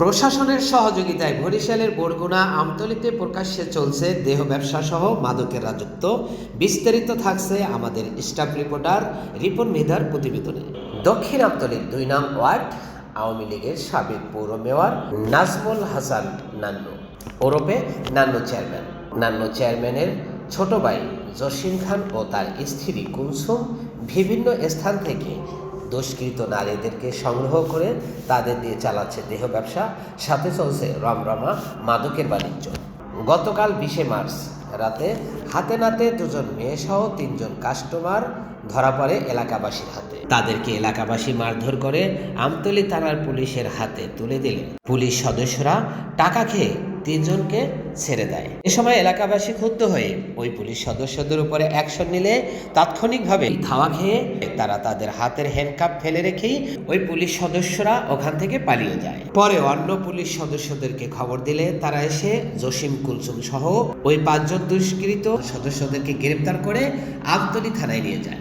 প্রশাসনের সহযোগিতায় বরিশালের বরগুনা আমতলিতে প্রকাশ্যে চলছে দেহ ব্যবসা সহ মাদকের রাজত্ব। বিস্তারিত থাকছে আমাদের স্টাফ রিপোর্টার রিপন মেধার প্রতিবেদনে। দক্ষিণ আমতলির দুই নাম ওয়ার্ড, আওয়ামী লীগের সাবেক পৌর মেয়র নাজমুল হাসান নান্নু। ওরফে নান্নু চেয়ারম্যান। নান্নু চেয়ারম্যানের ছোট ভাই জসিম খান ও তার স্ত্রী কুলসুম বিভিন্ন স্থান থেকে দুষ্কৃত নারীদেরকে সংগ্রহ করে তাদের দিয়ে চালাচ্ছে দেহ ব্যবসা। সাথে চলছে রমরমা মাদকের বাণিজ্য। গতকাল বিশে মার্চ রাতে হাতে নাতে দুজন মেয়ে সহ তিনজন কাস্টমার ধরা পড়ে এলাকাবাসীর হাতে। তাদেরকে এলাকাবাসী মারধর করে আমতলী থানার পুলিশের হাতে তুলে দিলে পুলিশ সদস্যরা টাকা খেয়ে তিনজনকে ছেড়ে দেয়। এ সময় এলাকাবাসী ক্ষুব্ধ হয়ে ওই পুলিশ সদস্যদের উপরে অ্যাকশন নিলে তাৎক্ষণিকভাবে ধাওয়া খেয়ে তারা তাদের হাতের হ্যান্ডকাপ ফেলে রেখেই ওই পুলিশ সদস্যরা ওখান থেকে পালিয়ে যায়। পরে অন্য পুলিশ সদস্যদেরকে খবর দিলে তারা এসে জসিম কুলসুম সহ ওই পাঁচজন দুষ্কৃত সদস্যদেরকে গ্রেপ্তার করে আমতলী থানায় নিয়ে যায়।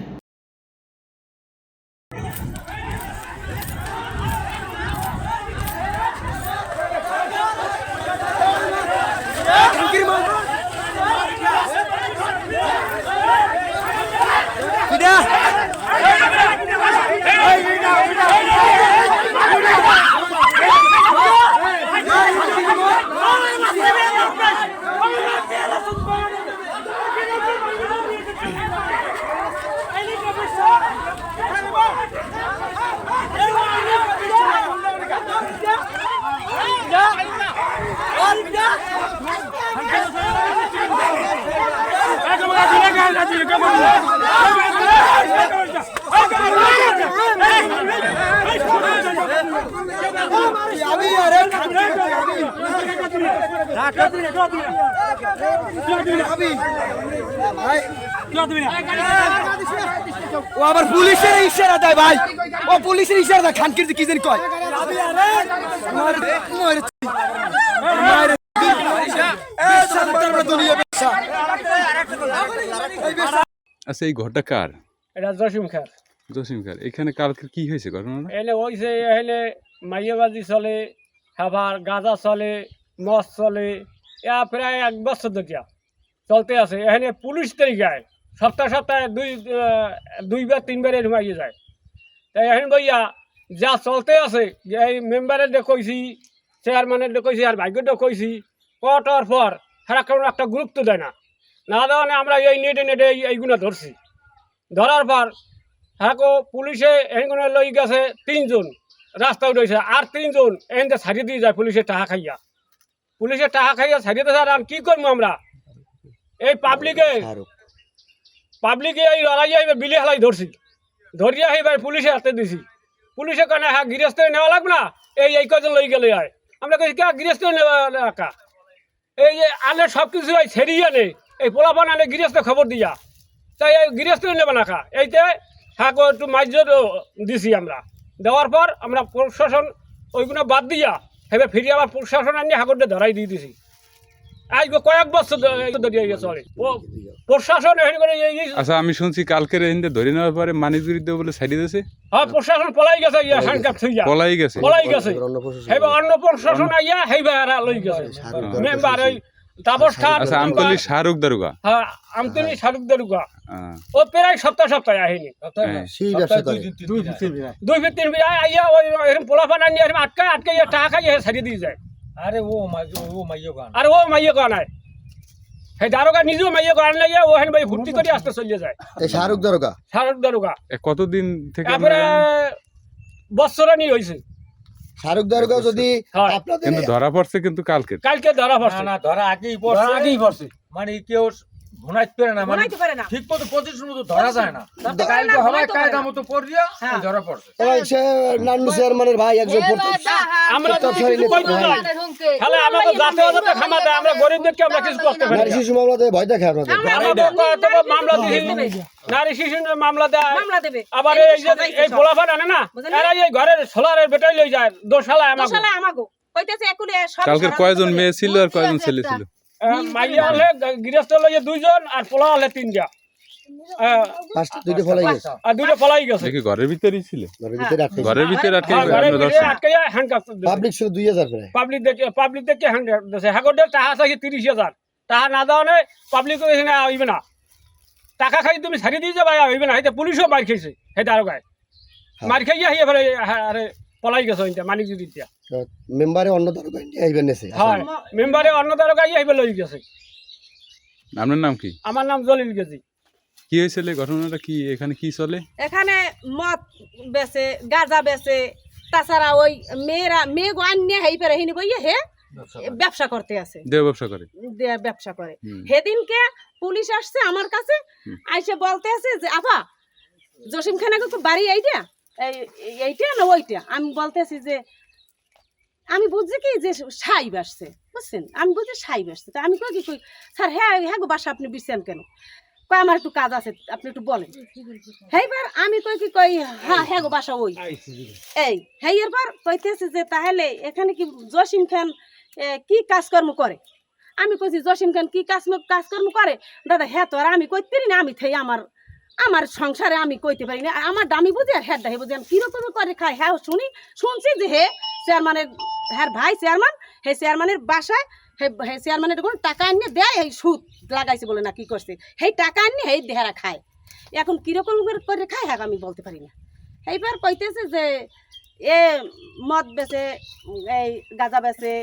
ও আবার পুলিশের ইশারা দেয় ভাই। ও পুলিশের ইশারা দেয় খানকির কি জানি কয়। আচ্ছা এই ঘরটা কার? এটা জসিম খার জসিম কার এখানে কালকে কি হয়েছে ঘটনাটা? হইছে এখানে মাইয়াবাজি চলে খাবার গাঁজা চলে মদ চলে, এয়া প্রায় এক বছর ধরিয়া চলতে আছে এখানে পুলিশ তরিকায় সপ্তাহ সপ্তাহে দুই দুইবার তিনবার এরকম যায়। তাই এখন বইয়া যা চলতে আছে, এই মেম্বারের কইছি চেয়ারম্যানের কইছি আর ভাগ্যটা কইছি কটার পর সারা কোনো একটা গুরুত্ব দেয় না। না দেওয়ানে আমরা এই নেটে নেটে এই- এইগুলো ধরছি। ধরার পর হাকো পুলিশে এখানে লই গেছে, তিনজন রাস্তা উঠেছে আর তিনজন এখানে ছাড়িয়ে দিয়ে যায় পুলিশে টাকা খাইয়া। পুলিশের টাকা খাইয়া ছাড়িয়ে দিয়ে আর কি করব আমরা? এই পাবলিকে পাবলিকে এই লড়াই আইবে বিলি হালাই ধরছি। ধরিয়া এইবার পুলিশে হাতে দিছি। পুলিশে কানে হ্যাঁ গৃহস্থ নেওয়া লাগবে না? এই এই কজন লই গেলে হয় আমরা কে, গৃহস্থ নেওয়া একা? এই যে আলে সব কিছু এই ছেড়িয়ে নে। এই পোলাপান আনে গৃহস্থ খবর দিয়া। তাই এই গৃহস্থ নেবে না খা এইতে হ্যাঁ একটু মাইজর দিছি আমরা। দেওয়ার পর আমরা প্রশাসন ওইগুলো বাদ দিয়া এবার ফিরে আবার প্রশাসন আনিয়ে হাগরটা ধরাই দিয়ে দিছি। আজ কয়েক বছর ধরে চলে। ও- প্রশাসন এখানে করে আচ্ছা আমি শুনছি কালকের এখানে ধরে নেওয়ার পরে মানিক বিরুদ্ধে বলে সাইডে দিয়েছে হ্যাঁ প্রশাসন পলাই গেছে ইয়া হ্যান্ডকাপ থইয়া পলাই গেছে। পলাই গেছে। হেবা অন্য প্রশাসন আইয়া হেবা এরা লই গেছে। মেম্বার ওই তাপস খান আচ্ছা আমতলি শাহরুখ দারুগা হ্যাঁ আমতলি শাহরুখ দারুগা ও প্রায় সপ্তাহ সপ্তাহে আহেনি হ্যাঁ। দুই ফিট তিন ফিট আইয়া ওই এরকম আনিয়ে আটকে ইয়া টাকা খাইয়ে ছাড়িয়ে দিয়ে যায়। আরে ও ও মাইও গান। আর ও মাইয়ে কয়া নাই সেই দারোগা নিজেও মাইয়ে কয়া নাই ও হেন ভাই ভর্তি করে আসতে চলে যায়। এই শাহরুখ দরগা? শাহরুখ দারোগা। এ কতদিন থেকে তারপরে বৎসরানি হয়েছে শাহরুখ দরগা যদি হয়। আপনাদের কিন্তু ধরা পড়ছে কিন্তু কালকে কালকে ধরা পড়ছে। না ধরা আগেই পড়ছে। আগেই পড়ছে। মানে কেউ ঘুনাইতে পারে না মানে ঘুমাইতে পারে না। ঠিক মতো পজিশন মতো ধরা যায় না। কালকে কায়দা মতো পড়িয়া হ্যাঁ। ধরা পড়ছে। এই সে নান্নু চেয়ারম্যানের ভাই একজন পড়তে- আমরা কিছু। যাই, তাহলে জাতে খামা দেয় আমরা গরিবদেরকে আমরা কিছু করতে পারি নারী শিশু মামলাতে ভয় দেখে আপনাদের আমরা আমরা বলব, মামলা দিছি নারী শিশু মামলা দেয় মামলা দেবে। আবার এই যে এই সব। পোলাফান আনে না এরা এই ঘরের সোলারের বেটাই লই যায় দোশালা আমাকে দোষালা আমাগো। কইতেছে একুলে সব কালকের কয়জন মেয়ে ছিল আর কয়জন ছেলে ছিল? মাইয়া হলে গৃহস্থ দুইজন আর পোলা হলে তিনটা ঘরের ছিল। ঘরের ভিতরে আটকে হ্যাঁ, ঘরের আপনার ভিতরে দর্শন আটকাইয়া হ্যান্ডকাপ পাবলিক শুধু দুই হাজার পাবলিক দেখে পাবলিক দেখে হ্যান্ডকাপ দিয়েছে হ্যাগোডের টাকা চাইছে তিরিশ হাজার? টাকা না দেওয়া নেই পাবলিক হইবে না। টাকা খাই তুমি ছাড়ি দিয়ে যাবে হইবে না। পুলিশও মার খেয়েছে হেতে আরও গায়ে। মার খাইয়া হিয়ে ফেলে আরে পলাই গেছে মানিক যদি দিয়া মেম্বারে অন্য দরকার নিয়ে আইবেন নেছে হয় মেম্বারে অন্য গাইয়া হইবে লই গেছে। আপনার নাম কি? আমার নাম জলিল গেছি। কি হয়েছিল ঘটনাটা? কি এখানে কি চলে? এখানে মদ বেচে গাঁজা বেচে তাছাড়া ওই মেয়েরা মেয়ে আন্য হেই পেরে হিনি বইয়ে হে ব্যবসা করতে আছে। দেহ ব্যবসা করে? দিয়ে ব্যবসা করে। সেদিনকে পুলিশ আসছে আমার কাছে আইসে বলতে আছে যে আফা জসিম খানা তো বাড়ি এই- এইটা না ওইটা? আমি বলতেছি যে আমি বুঝছি কি যে সাইব আসছে বুঝছেন? আমি বুঝছি সাইব আসছে। তা আমি কই কি কই? স্যার হ্যাঁ হ্যাঁ গো বাসা আপনি বিছেন কেন? কয় আমার একটু কাজ আছে আপনি একটু বলেন। সেইবার আমি কই কি কই হ্যাঁ হ্যাঁ গো বাসা ওই। এই হ্যাঁ এরপর কইতেছে যে তাহলে এখানে কি জসিম খান কি কাজকর্ম করে? আমি কইছি জসিম খান কি কাজ কাজকর্ম করে? দাদা হ্যাঁ তো আর আমি কইতে পারি না আমি থেই আমার আমার সংসারে আমি কইতে পারি না। আমার দামি বুঝি আর হ্যাঁ দাহি বুঝি। আমি কীরকম করে খাই। হ্যাঁ শুনি, শুনছি যে হে চেয়ারম্যানের হ্যাঁ ভাই চেয়ারম্যান হে চেয়ারম্যানের বাসায়, হে চেয়ারম্যানের কোন টাকা আনিয়ে দেয়? এই সুদ লাগাইছে বলে না কি করছে। সেই টাকা আনিয়ে হেই দেহারা খায়। এখন কীরকম করে করে খায়? হ্যাঁ আমি বলতে পারি না। এইবার কইতেছে যে, এ মদ বেচে, এই গাঁজা বেচে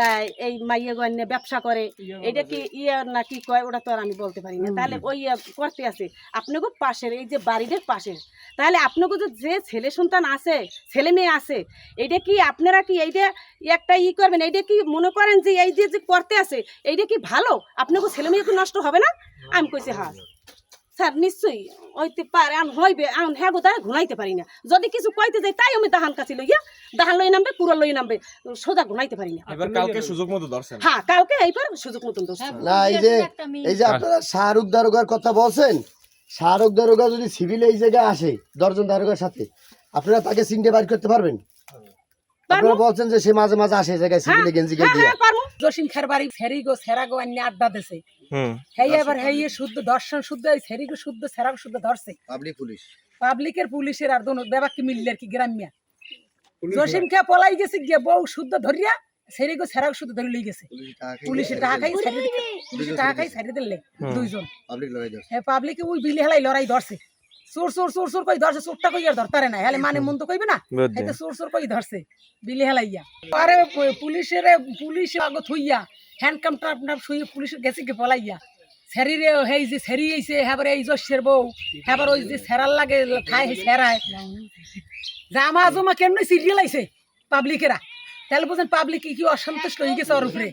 তাই এই মাইয়ে গণ্যে ব্যবসা করে এটা কি ইয়ে না কি কয় ওটা তো আর আমি বলতে পারি না। তাহলে ওই করতে আছে। আপনাকে পাশের এই যে বাড়িদের পাশের। তাহলে আপনাকে যে যে ছেলে সন্তান আছে ছেলে মেয়ে আছে এইটা কি আপনারা কি এইটা একটা ই করবেন? এইটা কি মনে করেন যে এই যে যে করতে আছে এইটা কি ভালো? আপনাকে ছেলে মেয়ে কি নষ্ট হবে না? আমি কইছি হ্যাঁ। স্যার নিশ্চয়ই। হইতে পারে আন হইবে আন হ্যাঁ গো ঘুমাইতে পারি না। যদি কিছু কইতে যাই তাই আমি দাহান কাছে লইয়া দাহান লই নামবে পুরো লই নামবে সোজা ঘুমাইতে পারি না। এবার কালকে সুযোগ মতো ধরছেন। হ্যাঁ কালকে এইবার সুযোগ মতন দোষ না এই যে এই যে আপনারা শাহরুখ দারোগার কথা বলছেন শাহরুখ দারোগা যদি সিভিল এই জায়গায় আসে দশজন দারোগার সাথে আপনারা তাকে সিনটে বাইর করতে পারবেন? আপনারা বলছেন যে সে মাঝে মাঝে আসে জায়গায় সিভিলে গেঞ্জি হ্যাঁ গেঞ্জি হ্যাঁ জসিম খের বাড়ি ফেরি গো সেরা গো আন্নি আড্ডা দেছে। হুম। হেই এবার হেই শুদ্ধ দর্শন শুদ্ধ এই ফেরি গো শুদ্ধ সেরা শুদ্ধ ধরছে। Public police. পাবলিকের পুলিশের আর দোনো বেবা কি মিললে কি গ্রামিয়া? জসিম খেয়া পলাই গেছে গিয়ে বউ শুদ্ধ ধরিয়া সেরি গো সেরা শুদ্ধ ধরে লই গেছে। পুলিশের টাকা খাই পুলিশের টাকা খাই দিলে। দুইজন। পাবলিক লড়াই হ্যাঁ পাবলিকে ওই বিলি হেলাই লড়াই ধরছে। চোর চোর চোর চোর কই ধরছে চোরটা কই আর ধরতারে না হেলে মানে মন তো কইবে না? এতে চোর চোর কই ধরছে? বিলি হেলাইয়া। আরে পুলিশের পুলিশ আগত হইয়া হ্যান্ডকাম টাপ টাপ শুয়ে পুলিশের গেছে কি পলাইয়া। সেরিরে হেই যে সেরি আইছে হ্যাবার এই জশের বউ। হ্যাবার ওই যে সেরার লাগে খায় হে সেরায়। জামা জমা কেমনে সিরিয়াল আইছে? পাবলিকেরা তাহলে বুঝেন পাবলিক কি অসন্তুষ্ট হয়ে গেছে ওর উপরে।